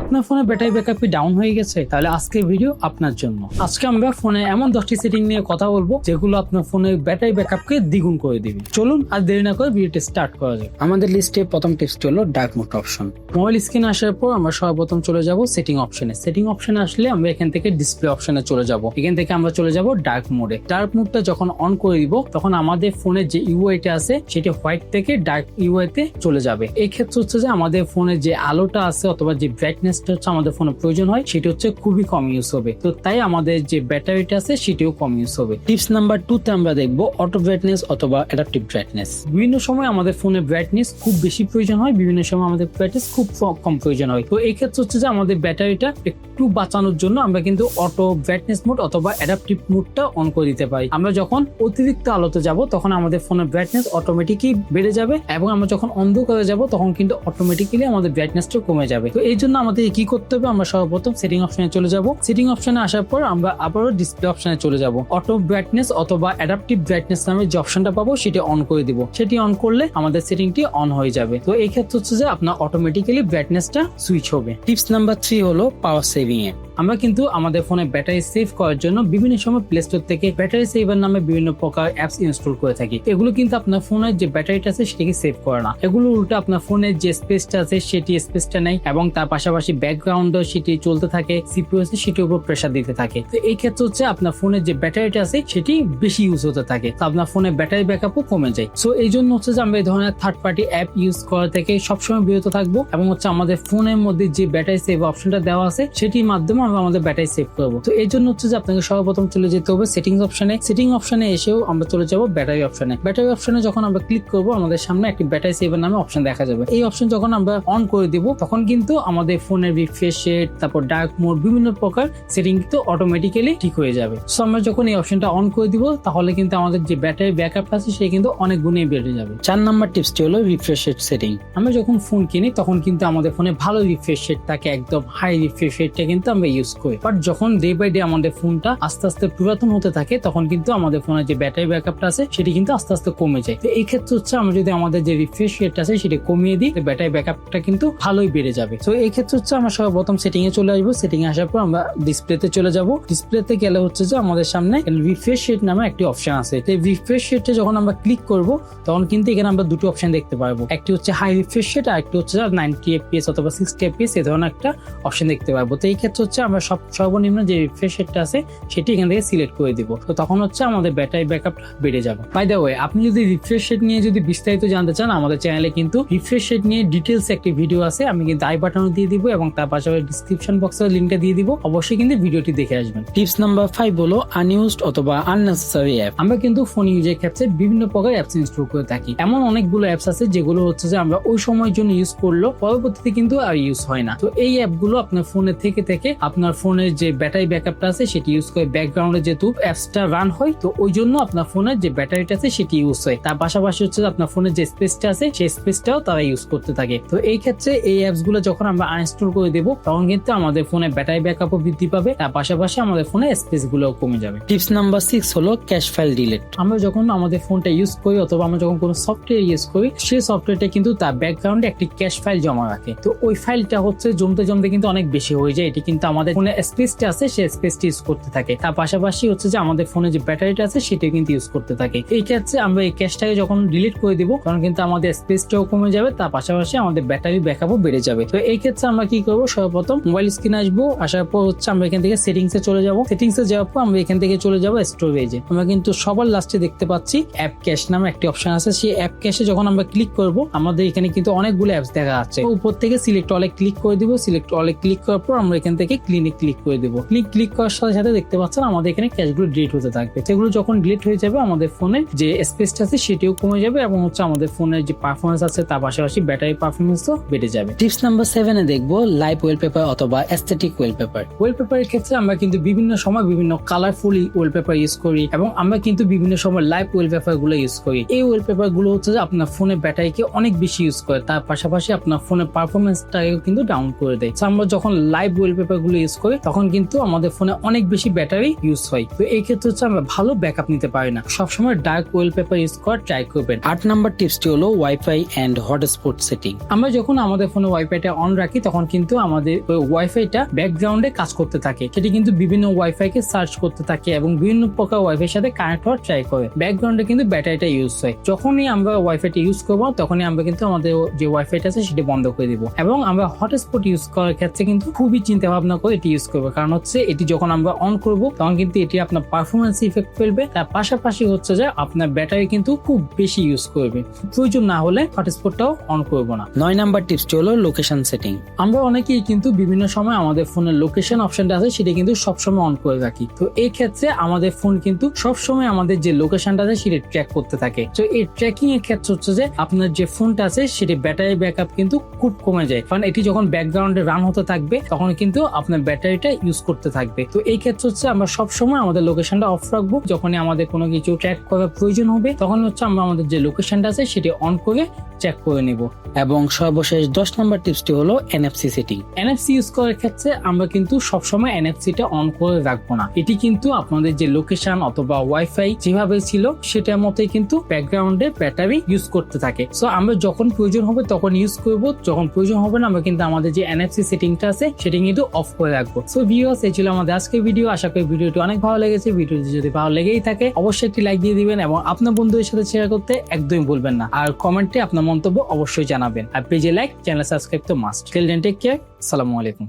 আপনার ফোনে battery backup down হয়ে গেছে? তাহলে আজকে ভিডিও আপনার জন্য। আজকে আমরা ফোনে এমন দশটি সেটিং নিয়ে কথা বলব, যেগুলো আপনার ফোনের ব্যাটারি ব্যাকআপকে দ্বিগুণ করে দিবে। চলুন আর দেরি না করে ভিডিওটি স্টার্ট করা যাক। আমাদের লিস্টে প্রথম টিপসটি হলো dark mode option mobile screen আসার পর আমরা সর্বপ্রথম চলে যাব সেটিং অপশনে সেটিং অপশনে আসলে আমরা এখান থেকে ডিসপ্লে অপশনে চলে যাব। এখান থেকে আমরা চলে যাব ডার্ক মোডে ডার্ক মোডটা যখন অন করে দিব, তখন আমাদের ফোনের যে ইউআইটা আছে, সেটি হোয়াইট থেকে ডার্ক ইউআইতে চলে যাবে। এই ক্ষেত্রে হচ্ছে যে আমাদের ফোনে যে আলোটা আছে, অথবা যে ব্রাইটনেসটা হচ্ছে আমাদের ফোনে প্রয়োজন হয়, সেটি হচ্ছে খুবই কম ইউজ হবে। তো তাই আমাদের যে ব্যাটারিটা আছে, সেটিও কম ইউজ হবে। টিপস নাম্বার টু তে আমরা দেখব অটো ব্রাইটনেস অথবা অ্যাডাপটিভ ব্রাইটনেস বিভিন্ন সময় আমাদের ফোনে ব্রাইটনেস খুব বেশি প্রয়োজন হয়, বিভিন্ন সময় আমাদের ব্রাইটনেস খুব কম প্রয়োজন হয়। তো এই ক্ষেত্রে হচ্ছে যে আমাদের ব্যাটারিটা একটু বাঁচানোর জন্য আমরা কিন্তু অটো ব্রাইটনেস মোড অথবা অ্যাডাপটিভ মোডটা অন করে দিতে পারি। আমরা যখন অতিরিক্ত আলোতে যাব, তখন আমাদের ফোনের ব্রাইটনেস অটোমেটিকই বেড়ে যাবে এবং আমরা যখন অন্ধকারে যাব, তখন কিন্তু অটোমেটিক্যালি আমাদের ব্রাইটনেসটা কমে যাবে। তো এই জন্য আমাদের কি করতে হবে? আমরা সর্বপ্রথম সেটিং অপশনে চলে যাব। সেটিং অপশনে আসার পর আমরা আবারও ডিসপ্লে অপশনে চলে যাব। অটো ব্রাইটনেস অথবা অ্যাডাপটিভ ব্রাইটনেস নামে যে অপশনটা পাবো, সেটি অন করে দিব। সেটি অন করলে আমাদের সেটিংটি অন হয়ে যাবে। তো এই ক্ষেত্রে হচ্ছে যে আপনার অটোমেটিক্যালি ব্রাইটনেসটা সুইচ হবে। টিপস নাম্বার থ্রি হলো পাওয়ার সেভিং এ। আমরা কিন্তু আমাদের ফোনে ব্যাটারি সেভ করার জন্য বিভিন্ন সময় প্লে স্টোর থেকে ব্যাটারি সেভার নামে বিভিন্ন প্রকার অ্যাপস ইনস্টল করে থাকি। এগুলো কিন্তু আপনার ফোনের যে ব্যাটারিটা আছে সেটাকে সেভ করে না। এগুলো উল্টো আপনার ফোনের যে স্পেসটা আছে সেটি স্পেসটা নেই এবং তার পাশাপাশি ব্যাকগ্রাউন্ডও সেটি চলতে থাকে সিপিইউ আছে সেটির উপর প্রেসার দিতে থাকে। তো এই ক্ষেত্রে হচ্ছে আপনার ফোনের যে ব্যাটারিটা আছে সেটি বেশি ইউজ হতে থাকে। তো আপনার ফোনের ব্যাটারি ব্যাকআপও কমে যায়। সো এই জন্য হচ্ছে যে আমরা এই ধরনের থার্ড পার্টি অ্যাপ ইউজ করা থেকে সবসময় বিরত থাকব এবং হচ্ছে আমাদের ফোনের মধ্যে যে ব্যাটারি সেভ অপশনটা দেওয়া আছে সেটির মাধ্যমে আমরা আমাদের ব্যাটারি সেভ করব। তো এই জন্য হচ্ছে যে আপনাকে সর্বপ্রথম চলে যেতে হবে সেটিংস অপশনে সেটিং অপশনে এসেও আমরা চলে যাব ব্যাটারি অপশনে ব্যাটারি অপশনে যখন আমরা ক্লিক করব, আমাদের সামনে একটি ব্যাটারি সেভার নামে অপশন দেখা যাবে। এই অপশন যখন আমরা অন করে দিব, তখন কিন্তু আমাদের ফোনের রিফ্রেশ রেট তারপর ডার্ক মোড বিভিন্ন প্রকার সেটিং কিন্তু অটোমেটিক্যালি ঠিক হয়ে যাবে। সো আমরা যখন এই অপশনটা অন করে দিব, তাহলে কিন্তু আমাদের যে ব্যাটারি ব্যাকআপ আছে, সে কিন্তু অনেক গুণে বেড়ে যাবে। চার নাম্বার টিপসটি হলো রিফ্রেশ রেট সেটিং আমরা যখন ফোন কিনি, তখন কিন্তু আমাদের ফোনে ভালো রিফ্রেশ রেট থাকে, একদম হাই রিফ্রেশ রেটটা কিন্তু আমরা ইউজ করি। বাট যখন ডে বাই ডে আমাদের ফোনটা আস্তে আস্তে পুরাতন হতে থাকে, তখন কিন্তু আমাদের ফোনের যে ব্যাটারি ব্যাকআপটা আছে, সেটি কিন্তু আস্তে আস্তে কমে যায়। তো এই ক্ষেত্রে হচ্ছে আমরা যদি আমাদের যে রিফ্রেশ রেট আছে, সেটা কমিয়ে দিই ব্যাটারি ব্যাকআপটা কিন্তু ভালোই বেড়ে যাবে। তো এই ক্ষেত্রে হচ্ছে আমরা সর্বপ্রথম সেটিং এ চলে আসব। সেটিং এ আসার পর আমরা ডিসপ্লেতে চলে যাব। ডিসপ্লেতে গেলে হচ্ছে যে আমাদের সামনে রিফ্রেশ রেট নামে একটি অপশন আছে। তো রিফ্রেশ রেটে যখন আমরা ক্লিক করব, তখন কিন্তু এখানে আমরা দুটো অপশন দেখতে পারব। একটি হচ্ছে হাই রিফ্রেশ রেট আর একটি হচ্ছে নাইনটি এফপিএস অথবা সিক্সটি এফপিএস এই ধরনের একটা অপশন দেখতে পারব। তো এই ক্ষেত্রে হচ্ছে আমরা সব সর্বনিম্ন যে রেটটা আছে, সেটি এখান থেকে সিলেক্ট করে দিব। তো তখন হচ্ছে আমাদের ব্যাটারি ব্যাকআপ বেড়ে যাবে। বাই দ্য ওয়ে আপনি যদি রিফ্রেশ রেট নিয়ে যদি বিস্তারিত জানতে চান, আমাদের চ্যানেলে কিন্তু রিফ্রেশ রেট নিয়ে ডিটেলস একটি ভিডিও আছে, আমি কিন্তু আই বাটনও দিয়ে দিব এবং তার পাশাপাশি ডিসক্রিপশন বক্সের লিঙ্কটা দিয়ে দিব। অবশ্যই কিন্তু ভিডিওটি দেখে আসবেন। টিপস নাম্বার ফাইভ হলো আনইউজড অথবা আননেসেসারি অ্যাপ আমরা কিন্তু ফোন ইউজের ক্ষেত্রে বিভিন্ন প্রকার অ্যাপস ইনস্টল করে থাকি। এমন অনেকগুলো অ্যাপস আছে, যেগুলো হচ্ছে যে আমরা ওই সময়ের জন্য ইউজ করল পরবর্তীতে কিন্তু আর ইউজ হয় না। তো এই অ্যাপগুলো আপনার ফোনে থেকে থেকে আপনার ফোনের যে ব্যাটারি ব্যাকআপটা আছে সেটি ইউজ করে ব্যাকগ্রাউন্ডে যেহেতু অ্যাপসটা রান হয় তো ওই জন্য আপনার ফোনের যে ব্যাটারিটা আছে সেটি ইউজ হয়। তার পাশাপাশি হচ্ছে আপনার ফোনের যে স্পেসটা আছে সেই স্পেসটাও তারা ইউজ করতে থাকে। তো এই ক্ষেত্রে এই অ্যাপসগুলো যখন আমরা আনইনস্টল করে দেবো তখন কিন্তু আমাদের ফোনে ব্যাটারি ব্যাকআপও বৃদ্ধি পাবে তার পাশাপাশি আমাদের ফোনে স্পেসগুলো কমে যাবে। টিপস নাম্বার সিক্স হলো ক্যাশ ফাইল ডিলেট আমরা যখন আমাদের ফোনটা ইউজ করি অথবা আমরা যখন কোনো সফটওয়্যার ইউজ করি সেই সফটওয়্যারটা কিন্তু তার ব্যাকগ্রাউন্ডে একটি ক্যাশ ফাইল জমা রাখে। তো ওই ফাইলটা হচ্ছে জমতে জমতে কিন্তু অনেক বেশি হয়ে যায় এটি কিন্তু আমাদের ফোনে স্পেসটা আছে সেই স্পেসটি ইউজ করতে থাকে। তার পাশাপাশি হচ্ছে যে আমাদের ফোনে যে ব্যাটারিটা আছে সেটা কিন্তু ইউজ করতে থাকে। এই ক্ষেত্রে আমরা এই ক্যাশটাকে যখন ডিলিট করে দিব, তখন কিন্তু আমাদের স্পেসটাও কমে যাবে, তার পাশাপাশি আমাদের ব্যাটারি ব্যাকআপও বেড়ে যাবে। তো এই ক্ষেত্রে আমরা কি করব? সর্বপ্রথম মোবাইল স্ক্রিন আসব, আসার পর হচ্ছে আমরা এখান থেকে সেটিংসে চলে যাব। সেটিংস যাওয়ার পর আমরা এখান থেকে চলে যাব স্টোরেজে আমরা কিন্তু সবার লাস্টে দেখতে পাচ্ছি অ্যাপ ক্যাশ নামে একটি অপশন আছে। সেই অ্যাপ ক্যাশে যখন আমরা ক্লিক করব, আমাদের এখানে কিন্তু অনেকগুলো অ্যাপস দেখা যাচ্ছে। উপর থেকে সিলেক্ট অলে ক্লিক করে দিব। সিলেক্ট অলে ক্লিক করার পর আমরা এখান থেকে ক্লিনে ক্লিক করে দেবো। ক্লিক ক্লিক করার সাথে সাথে দেখতে পাচ্ছেন আমাদের এখানে ক্যাশগুলো ডিলিট হতে থাকবে। সেগুলো যখন ডিলিট হয়ে যাবে আমাদের ফোনে যে স্পেসটা আছে সেটিও কমে যাবে এবং হচ্ছে আমাদের ফোনের যে পারফরমেন্স আছে তার পাশাপাশি ব্যাটারি পারফরমেন্সও বেড়ে যাবে। টিপস নাম্বার সেভেনে দেখব লাইভ ওয়েলপেপার অথবা অ্যাস্থেটিক ওয়েলপেপার ওয়েলপেপারের ক্ষেত্রে আমরা কিন্তু বিভিন্ন সময় বিভিন্ন কালারফুল ওয়েলপেপার ইউজ করি এবং আমরা কিন্তু বিভিন্ন সময় লাইভ ওয়েলপেপারগুলো ইউজ করি। এই ওয়েলপেপারগুলো হচ্ছে যে আপনার ফোনের ব্যাটারিকে অনেক বেশি ইউজ করে তার পাশাপাশি আপনার ফোনের পারফরমেন্সটাকেও কিন্তু ডাউন করে দেয়। আমরা যখন লাইভ ওয়েলপেপারগুলো ইউজ করি, তখন কিন্তু আমাদের ফোনে অনেক বেশি ব্যাটারি ইউজ হয়। তো এই ক্ষেত্রে হচ্ছে আমরা ভালো ব্যাকআপ নিতে পারি না। সবসময় ডার্ক ওয়েল পেপার ইউজ করার ট্রাই করবেন। আট নাম্বার টিপসটি হলো ওয়াইফাই অ্যান্ড হটস্পট সেটিং আমরা যখন আমাদের ফোনে ওয়াইফাইটা অন রাখি, তখন কিন্তু আমাদের ওয়াইফাইটা ব্যাকগ্রাউন্ডে কাজ করতে থাকে। সেটি কিন্তু বিভিন্ন ওয়াইফাই কে সার্চ করতে থাকে এবং বিভিন্ন প্রকার ওয়াইফাই সাথে কানেক্ট হওয়ার ট্রাই করে। ব্যাকগ্রাউন্ডে কিন্তু ব্যাটারিটা ইউজ হয়। যখনই আমরা ওয়াইফাইটা ইউজ করব, তখনই আমরা কিন্তু আমাদের যে ওয়াইফাইটা আছে, সেটি বন্ধ করে দিব। এবং আমরা হটস্পট ইউজ করার ক্ষেত্রে কিন্তু খুবই চিন্তা ভাবনা করে এটি ইউজ করব। কারণ হচ্ছে এটি যখন আমরা অন করব তখন কিন্তু এটি আপনার পারফরমেন্স ইফেক্ট ফেলবে। তার পাশাপাশি হচ্ছে যে আপনার ব্যাটারি কিন্তু খুব বেশি ইউজ করবে। প্রয়োজন না হলে হটস্পটটাও অন করব না। নয় নাম্বার টিপসটি হলো লোকেশন সেটিং আমরা অনেকেই কিন্তু বিভিন্ন সময় আমাদের ফোনের লোকেশন অপশনটা আছে সেটা কিন্তু সবসময় অন করে রাখি তো এই ক্ষেত্রে আমাদের ফোন কিন্তু সবসময় আমাদের যে লোকেশনটা আছে সেটা ট্র্যাক করতে থাকে। তো এই ট্র্যাকিং এর ক্ষেত্রে হচ্ছে যে আপনার যে ফোনটা আছে সেটি ব্যাটারি ব্যাকআপ কিন্তু খুব কমে যায়। কারণ এটি যখন ব্যাকগ্রাউন্ডে রান হতে থাকবে তখন কিন্তু আপনার ব্যাটারিটা ইউজ করতে থাকবে। তো এই ক্ষেত্রে হচ্ছে আমরা সবসময় আমাদের লোকেশনটা অফ রাখব। যখনই আমাদের কোনো কিছু ট্র্যাক করার প্রয়োজন হবে, তখন হচ্ছে আমরা আমাদের যে লোকেশনটা আছে, সেটি অন করে চেক করে নিব। এবং সর্বশেষ দশ নম্বর টিপসটি হলো এনএফসি সেটিং এনএফসি ইউজ করার ক্ষেত্রে আমরা কিন্তু সবসময় এনএফসিটা অন করে রাখব না। এটি কিন্তু আপনাদের যে লোকেশন অথবা ওয়াইফাই যেভাবে ছিল, সেটার মতোই কিন্তু ব্যাকগ্রাউন্ডে ব্যাটারি ইউজ করতে থাকে। সো আমরা যখন প্রয়োজন হবে তখন ইউজ করব, যখন প্রয়োজন হবে না, আমরা কিন্তু আমাদের যে এনএফসি সেটিংটা আছে, সেটি কিন্তু অফ করে রাখব। সো ভিউস এই ছিল আমাদের আজকের ভিডিও আশা করি ভিডিওটি অনেক ভালো লেগেছে। ভিডিওটি যদি ভালো লেগেই থাকে, অবশ্যই একটি লাইক দিয়ে দিবেন এবং আপনার বন্ধুদের সাথে শেয়ার করতে একদমই ভুলবেন না। আর কমেন্টে আপনার মন্তব্য অবশ্যই জানাবেন। আর পেজে লাইক চ্যানেল সাবস্ক্রাইব তো মাস্ট টেক কেয়ার সালামু আলাইকুম।